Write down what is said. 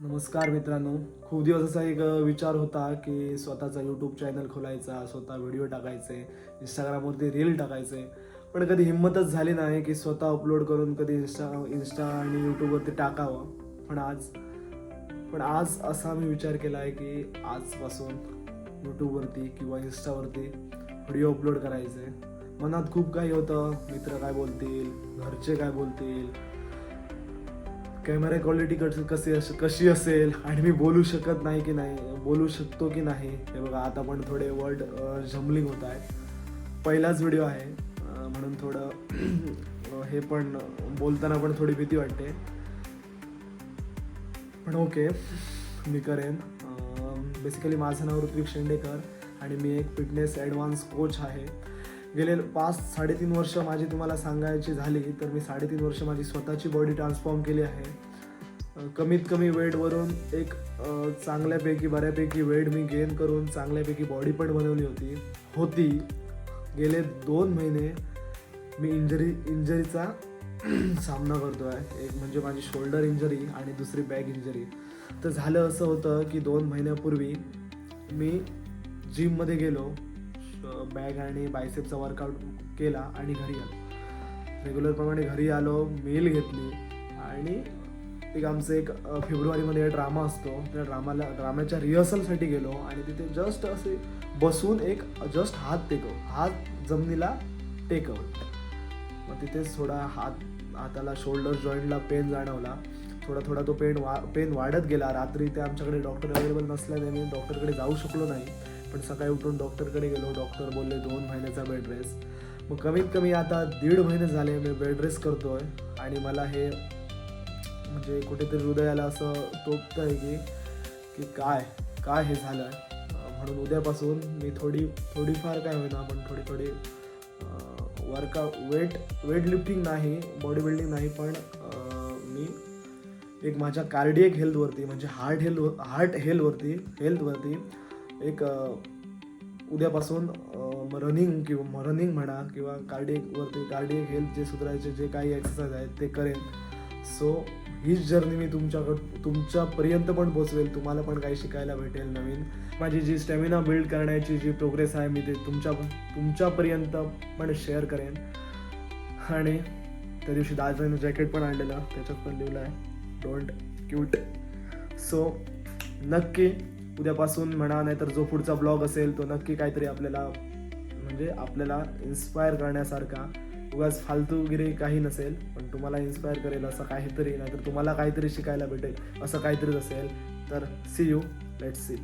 नमस्कार मित्रांनो. खूप दिवसाचा एक विचार होता की स्वतःचा यूट्यूब चॅनल खोलायचा स्वतः व्हिडिओ टाकायचे इंस्टाग्रामवरती रील टाकायचे. पण कधी हिंमतच झाली नाही की स्वतः अपलोड करून कधी इंस्टा इंस्टा आणि यूट्यूबवरती टाकावं. पण आज पण आज असा मी विचार केला आहे की आजपासून यूट्यूबवरती किंवा इंस्टावरती व्हिडिओ अपलोड करायचे. मनात खूप काही होतं. मित्र काय बोलतील? घरचे काय बोलतील? कॅमेरा क्वालिटी कशी अस कशी असेल आणि मी बोलू शकत नाही की नाही बोलू शकतो की नाही हे बघा आता पण थोडे वर्ड जमलिंग होत आहे. पहिलाच व्हिडिओ आहे म्हणून थोडं हे पण बोलताना पण थोडी भीती वाटते. पण ओके मी करेन. बेसिकली माझं नाव ऋत्विक शेंडेकर आणि मी एक फिटनेस ॲडव्हान्स कोच आहे. गेले पाच साडेतीन वर्ष माझी तुम्हाला सांगायची झाली तर मी साडेतीन वर्ष माझी स्वतःची बॉडी ट्रान्सफॉर्म केली आहे. कमीत कमी वेटवरून एक चांगल्यापैकी बऱ्यापैकी वेट मी गेन करून चांगल्यापैकी बॉडी पण बनवली होती. होती. गेले दोन महिने मी इंजरी इंजरीचा सामना करतो आहे एक म्हणजे माझी शोल्डर इंजरी आणि दुसरी बॅक इंजरी तर झालं असं होतं की दोन महिन्यापूर्वी मी जिममध्ये गेलो. बॅग आणि बायसेपचा वर्कआउट केला आणि घरी आलो. रेग्युलरप्रमाणे घरी आलो मेल घेतली आणि एक आमचं एक फेब्रुवारीमध्ये ड्रामा असतो. त्या ड्रामाला ड्रामाच्या रिहर्सलसाठी गेलो आणि तिथे जस्ट असे बसून एक जस्ट हात टेकव हात जमिनीला टेकव. मग तिथेच थोडा हात हाताला शोल्डर जॉईंटला पेन जाणवला. थोडा थोडा तो पेन वा पेन वाढत गेला. रात्री ते आमच्याकडे डॉक्टर अवेलेबल नसल्याने मी डॉक्टरकडे जाऊ शकलो नाही. पण सकाळी उठून डॉक्टरकडे गेलो. डॉक्टर बोलले दोन महिन्याचा बेड रेस्ट. मग कमीत कमी आता दीड महिने झाले मी बेड रेस्ट आहे आणि मला हे म्हणजे कुठेतरी हृदयाला असं टोकतं आहे की की काय काय हे झालं आहे म्हणून उद्यापासून मी थोडी थोडीफार काय होईना पण थोडी थोडी वर्कआउट वेट वेट लिफ्टिंग नाही बॉडी बिल्डिंग नाही पण मी एक माझ्या कार्डियक हेल्थवरती म्हणजे हार्ट हेल्थ हार्ट हेल्थवरती हेल्थवरती एक उद्यापासून रनिंग किंवा रनिंग म्हणा किंवा कार्डियकवरती कार्डियक हेल्थ जे सुधारायचे जे काही एक्सरसाइज आहेत ते करेन. सो हीच जर्नी मी तुमच्याकडं तुमच्यापर्यंत पण पोचवेल. तुम्हाला पण काही शिकायला भेटेल नवीन. माझी जी स्टॅमिना बिल्ड करण्याची जी प्रोग्रेस आहे मी ते तुमच्या तुमच्यापर्यंत पण शेअर करेन. आणि त्या दिवशी दादाने जॅकेट पण आणलेलं त्याच्यात पण लिहिलं आहे डोंट क्यूट सो नक्की उद्यापासून म्हणा नाहीतर जो पुढचा ब्लॉग असेल तो नक्की काहीतरी आपल्याला म्हणजे आपल्याला इन्स्पायर करण्यासारखा. उगाच फालतूगिरी काही नसेल पण तुम्हाला इन्स्पायर करेल असं काहीतरी नाहीतर तुम्हाला काहीतरी शिकायला भेटेल असं काहीतरीच असेल. तर सी यू लेट्स सी